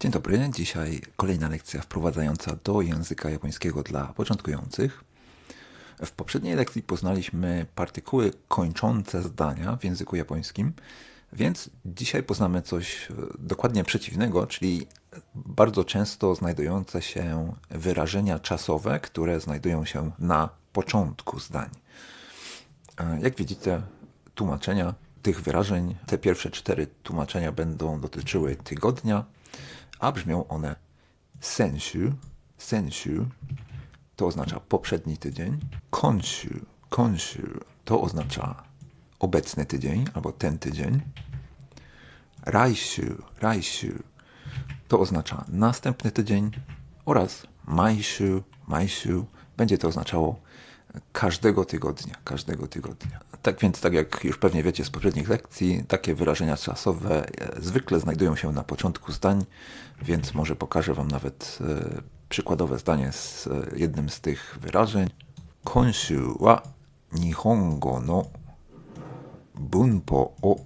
Dzień dobry, dzisiaj kolejna lekcja wprowadzająca do języka japońskiego dla początkujących. W poprzedniej lekcji poznaliśmy partykuły kończące zdania w języku japońskim, więc dzisiaj poznamy coś e, dokładnie przeciwnego, czyli bardzo często znajdujące się wyrażenia czasowe, które znajdują się na początku zdań. E, Jak widzicie, tłumaczenia tych wyrażeń, te pierwsze cztery tłumaczenia będą dotyczyły tygodnia, a brzmią one sensu, sensu to oznacza poprzedni tydzień, konshu, konshu to oznacza obecny tydzień albo ten tydzień, raishu, raishu to oznacza następny tydzień oraz maishu, maishu będzie to oznaczało każdego tygodnia, każdego tygodnia. Tak więc, tak jak już pewnie wiecie z poprzednich lekcji, takie wyrażenia czasowe e, zwykle znajdują się na początku zdań, więc może pokażę Wam nawet e, przykładowe zdanie z e, jednym z tych wyrażeń. Konshu wa nihongo no bunpo o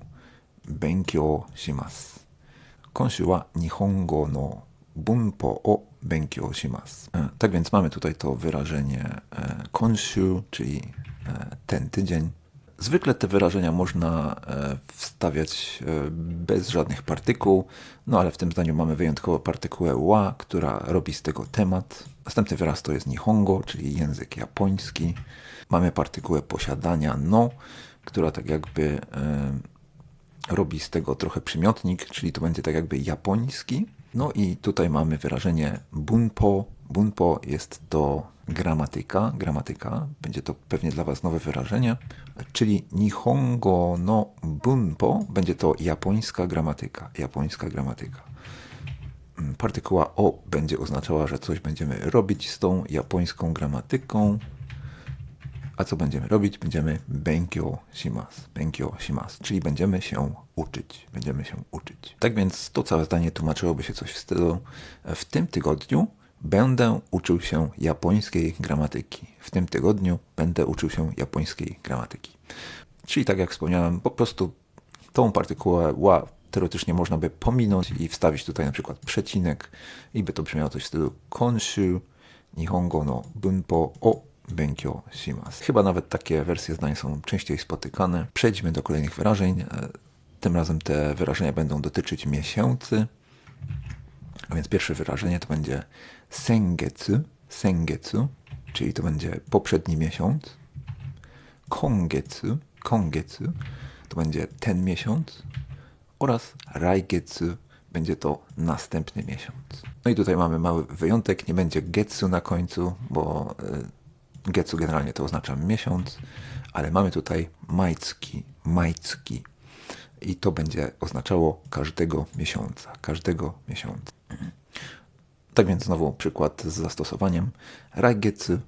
benkyou shimasu. Konshu wa nihongo no bunpo o benkyou shimasu. E, Tak więc mamy tutaj to wyrażenie e, konshu, czyli e, ten tydzień. Zwykle te wyrażenia można wstawiać bez żadnych partykuł, no ale w tym zdaniu mamy wyjątkowo partykułę wa, która robi z tego temat. Następny wyraz to jest nihongo, czyli język japoński. Mamy partykułę posiadania no, która tak jakby robi z tego trochę przymiotnik, czyli to będzie tak jakby japoński. No i tutaj mamy wyrażenie bunpo. Bunpo jest to gramatyka, gramatyka, będzie to pewnie dla Was nowe wyrażenie, czyli nihongo no bunpo będzie to japońska gramatyka, japońska gramatyka. Partykuła o będzie oznaczała, że coś będziemy robić z tą japońską gramatyką. A co będziemy robić? Będziemy benkyo shimasu, benkyo shimasu, czyli będziemy się uczyć, będziemy się uczyć. Tak więc to całe zdanie tłumaczyłoby się coś w stylu w tym tygodniu będę uczył się japońskiej gramatyki. W tym tygodniu będę uczył się japońskiej gramatyki. Czyli tak jak wspomniałem, po prostu tą partykułę wa teoretycznie można by pominąć i wstawić tutaj na przykład przecinek i by to brzmiało coś w stylu konshu nihongo no bunpo o benkyo shimasu. Chyba nawet takie wersje zdań są częściej spotykane. Przejdźmy do kolejnych wyrażeń. E, Tym razem te wyrażenia będą dotyczyć miesięcy. A więc pierwsze wyrażenie to będzie sengetsu, sengetsu, czyli to będzie poprzedni miesiąc. Kongetsu, kongetsu to będzie ten miesiąc. Oraz raigetsu będzie to następny miesiąc. No i tutaj mamy mały wyjątek, nie będzie getsu na końcu, bo y, getsu generalnie to oznacza miesiąc, ale mamy tutaj majcki, majcki. I to będzie oznaczało każdego miesiąca, każdego miesiąca. Tak więc znowu przykład z zastosowaniem. Raigetsu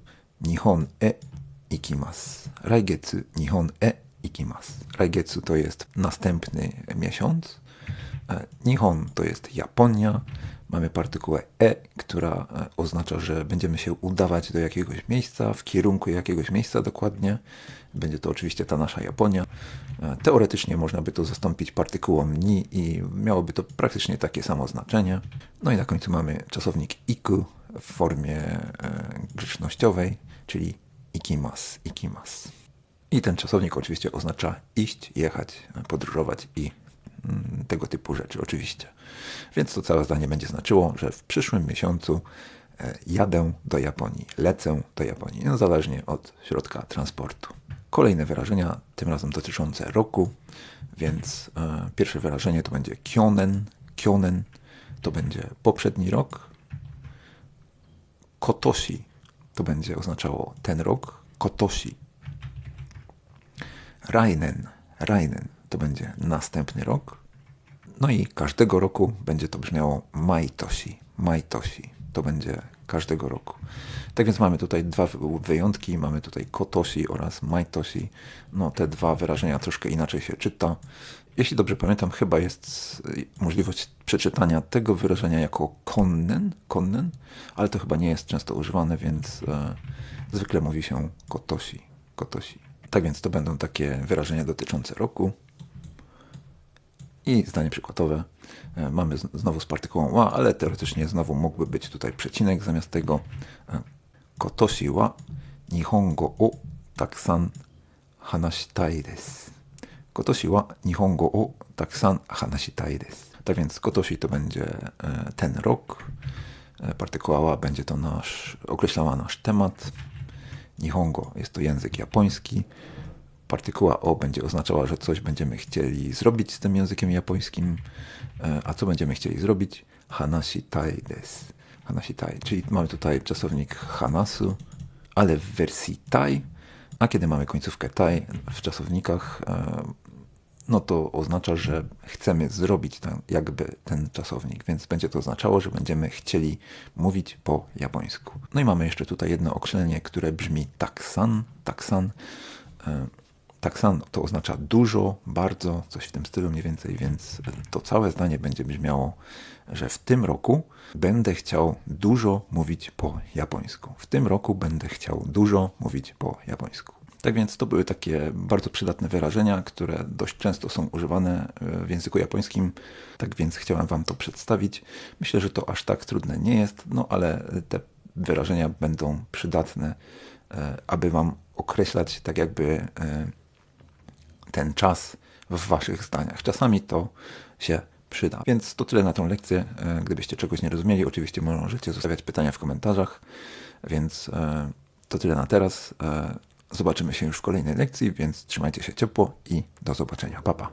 nihon e ikimasu. Raigetsu nihon e ikimasu. Raigetsu to jest następny miesiąc. E, Nihon to jest Japonia. Mamy partykułę e, która e, oznacza, że będziemy się udawać do jakiegoś miejsca, w kierunku jakiegoś miejsca dokładnie. Będzie to oczywiście ta nasza Japonia. E, Teoretycznie można by to zastąpić partykułą ni i miałoby to praktycznie takie samo znaczenie. No i na końcu mamy czasownik iku w formie e, grzecznościowej, czyli ikimas, ikimas. I ten czasownik oczywiście oznacza iść, jechać, podróżować i tego typu rzeczy, oczywiście. Więc to całe zdanie będzie znaczyło, że w przyszłym miesiącu e, jadę do Japonii, lecę do Japonii, no zależnie od środka transportu. Kolejne wyrażenia, tym razem dotyczące roku, więc e, pierwsze wyrażenie to będzie kyonen, kyonen to będzie poprzedni rok, kotoshi to będzie oznaczało ten rok, kotoshi Rainen, Rainen to będzie następny rok. No i każdego roku będzie to brzmiało Maitoshi, Maitoshi. To będzie każdego roku. Tak więc mamy tutaj dwa wy- wyjątki. Mamy tutaj Kotoshi oraz Maitoshi. No te dwa wyrażenia troszkę inaczej się czyta. Jeśli dobrze pamiętam, chyba jest y, możliwość przeczytania tego wyrażenia jako konnen, konnen, ale to chyba nie jest często używane, więc e, zwykle mówi się Kotoshi, Kotoshi. Tak więc to będą takie wyrażenia dotyczące roku. I zdanie przykładowe. E, Mamy znowu z partykułą wa, ale teoretycznie znowu mógłby być tutaj przecinek zamiast tego. E, Kotoshi wa nihongo o taksan hanashitai desu. Kotoshi wa nihongo o taksan hanashitai desu. Tak więc kotoshi to będzie e, ten rok. Partykuła wa będzie to nasz, określała nasz temat. Nihongo jest to język japoński. Partykuła o będzie oznaczała, że coś będziemy chcieli zrobić z tym językiem japońskim. E, A co będziemy chcieli zrobić? Hanashitai desu. Hanashitai, czyli mamy tutaj czasownik hanasu, ale w wersji tai. A kiedy mamy końcówkę tai w czasownikach, e, no to oznacza, że chcemy zrobić ten, jakby ten czasownik, więc będzie to oznaczało, że będziemy chcieli mówić po japońsku. No i mamy jeszcze tutaj jedno określenie, które brzmi taksan, taksan. E, Taksan to oznacza dużo, bardzo, coś w tym stylu mniej więcej, więc to całe zdanie będzie brzmiało, że w tym roku będę chciał dużo mówić po japońsku. W tym roku będę chciał dużo mówić po japońsku. Tak więc to były takie bardzo przydatne wyrażenia, które dość często są używane e, w języku japońskim. Tak więc chciałem Wam to przedstawić. Myślę, że to aż tak trudne nie jest, no ale te wyrażenia będą przydatne, e, aby Wam określać tak jakby e, ten czas w Waszych zdaniach. Czasami to się przyda. Więc to tyle na tą lekcję. E, Gdybyście czegoś nie rozumieli, oczywiście możecie zostawiać pytania w komentarzach. Więc e, to tyle na teraz. E, Zobaczymy się już w kolejnej lekcji, więc trzymajcie się ciepło i do zobaczenia. Pa, pa.